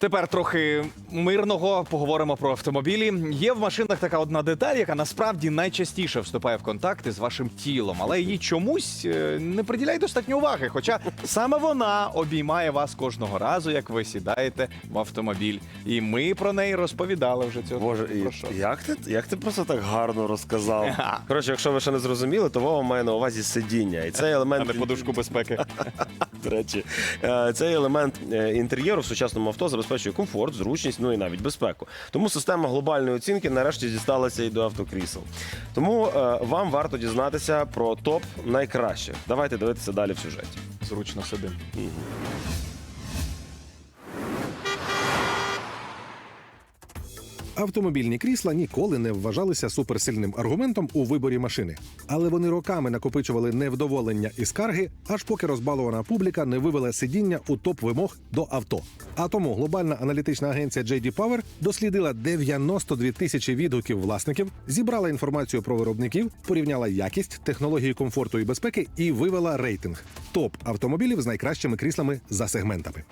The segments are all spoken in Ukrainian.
Тепер трохи мирного поговоримо про автомобілі. Є в машинах така одна деталь, яка насправді найчастіше вступає в контакти з вашим тілом, але її чомусь е, не приділяє достатньо уваги. Хоча саме вона обіймає вас кожного разу, як ви сідаєте в автомобіль. І ми про неї розповідали вже цього. Боже, про що. як ти, як ти просто так гарно розказав? Коротше, якщо ви ще не зрозуміли, то Вова має на увазі сидіння. І цей А елемент не подушку безпеки. До речі, е, цей елемент е, інтер'єру в сучасному авто забезпечує комфорт, зручність, ну і навіть безпеку. Тому система глобальної оцінки нарешті дісталася і до автокрісел. Тому е, вам варто дізнатися про топ найкращих. Давайте дивитися далі в сюжеті. Зручно сидим. Автомобільні крісла ніколи не вважалися суперсильним аргументом у виборі машини, але вони роками накопичували невдоволення і скарги, аж поки розбалована публіка не вивела сидіння у топ вимог до авто. А тому глобальна аналітична агенція JD Power дослідила 92 тисячі відгуків власників, зібрала інформацію про виробників, порівняла якість, технології комфорту і безпеки і вивела рейтинг топ автомобілів з найкращими кріслами за сегментами.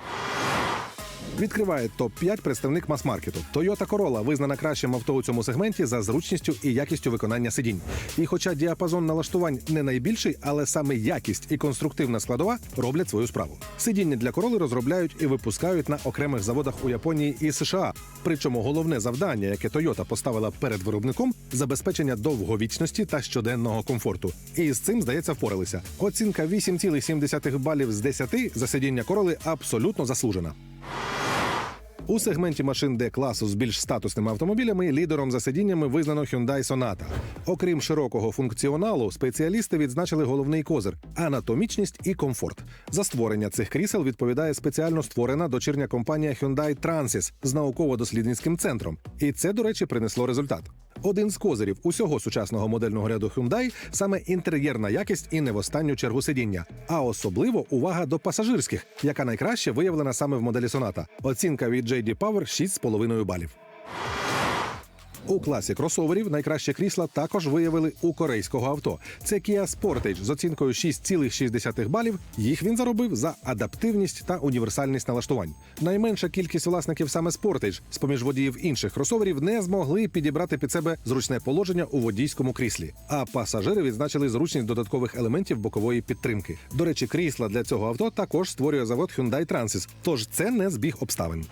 Відкриває топ-5 представник мас-маркету. Toyota Corolla визнана кращим авто у цьому сегменті за зручністю і якістю виконання сидінь. І хоча діапазон налаштувань не найбільший, але саме якість і конструктивна складова роблять свою справу. Сидіння для Corolla розробляють і випускають на окремих заводах у Японії і США. Причому головне завдання, яке Toyota поставила перед виробником, забезпечення довговічності та щоденного комфорту. І з цим, здається, впоралися. Оцінка 8,7 балів з 10 за сидіння Corolla абсолютно заслужена. У сегменті машин Д класу з більш статусними автомобілями лідером за сидіннями визнано Hyundai Sonata. Окрім широкого функціоналу, спеціалісти відзначили головний козир анатомічність і комфорт. За створення цих крісел відповідає спеціально створена дочірня компанія Hyundai Transys з науково-дослідницьким центром. І це, до речі, принесло результат. Один з козирів усього сучасного модельного ряду Hyundai – саме інтер'єрна якість і не в останню чергу сидіння. А особливо увага до пасажирських, яка найкраще виявлена саме в моделі Sonata. Оцінка від JD Power 6,5 балів. У класі кросоверів найкраще крісла також виявили у корейського авто. Це Kia Sportage з оцінкою 6,6 балів. Їх він заробив за адаптивність та універсальність налаштувань. Найменша кількість власників саме Sportage з поміж водіїв інших кросоверів не змогли підібрати під себе зручне положення у водійському кріслі. А пасажири відзначили зручність додаткових елементів бокової підтримки. До речі, крісла для цього авто також створює завод Hyundai Transys, тож це не збіг обставин.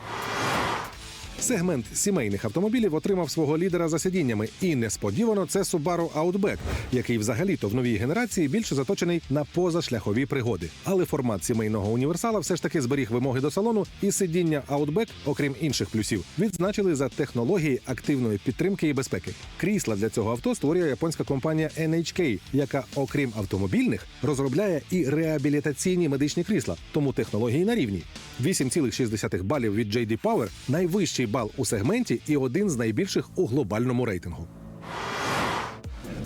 Сегмент сімейних автомобілів отримав свого лідера за сидіннями, і несподівано це Subaru Outback, який взагалі-то в новій генерації більше заточений на позашляхові пригоди. Але формат сімейного універсала все ж таки зберіг вимоги до салону, і сидіння Outback, окрім інших плюсів, відзначили за технології активної підтримки і безпеки. Крісла для цього авто створює японська компанія NHK, яка, окрім автомобільних, розробляє і реабілітаційні медичні крісла, тому технології на рівні. 8,6 балів від JD Power – найвищий бал у сегменті і один з найбільших у глобальному рейтингу.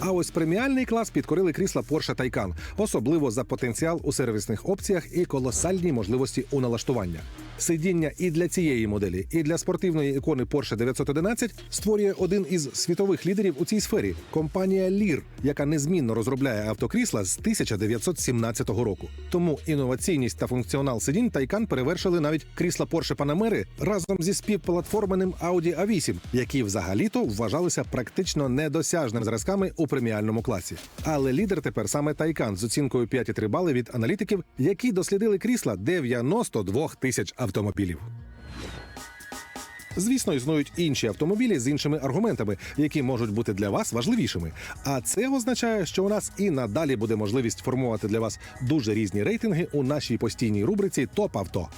А ось преміальний клас підкорили крісла Porsche Taycan, особливо за потенціал у сервісних опціях і колосальні можливості у налаштування. Сидіння і для цієї моделі, і для спортивної ікони Porsche 911 створює один із світових лідерів у цій сфері компанія Lear, яка незмінно розробляє автокрісла з 1917 року. Тому інноваційність та функціонал сидінь Taycan перевершили навіть крісла Porsche Panamera разом зі співплатформеним Audi A8, які взагалі-то вважалися практично недосяжними зразками у преміальному класі. Але лідер тепер саме Taycan з оцінкою 5,3 бали від аналітиків, які дослідили крісла 92 тисяч автомобілів. Звісно, існують інші автомобілі з іншими аргументами, які можуть бути для вас важливішими. А це означає, що у нас і надалі буде можливість формувати для вас дуже різні рейтинги у нашій постійній рубриці Топ авто.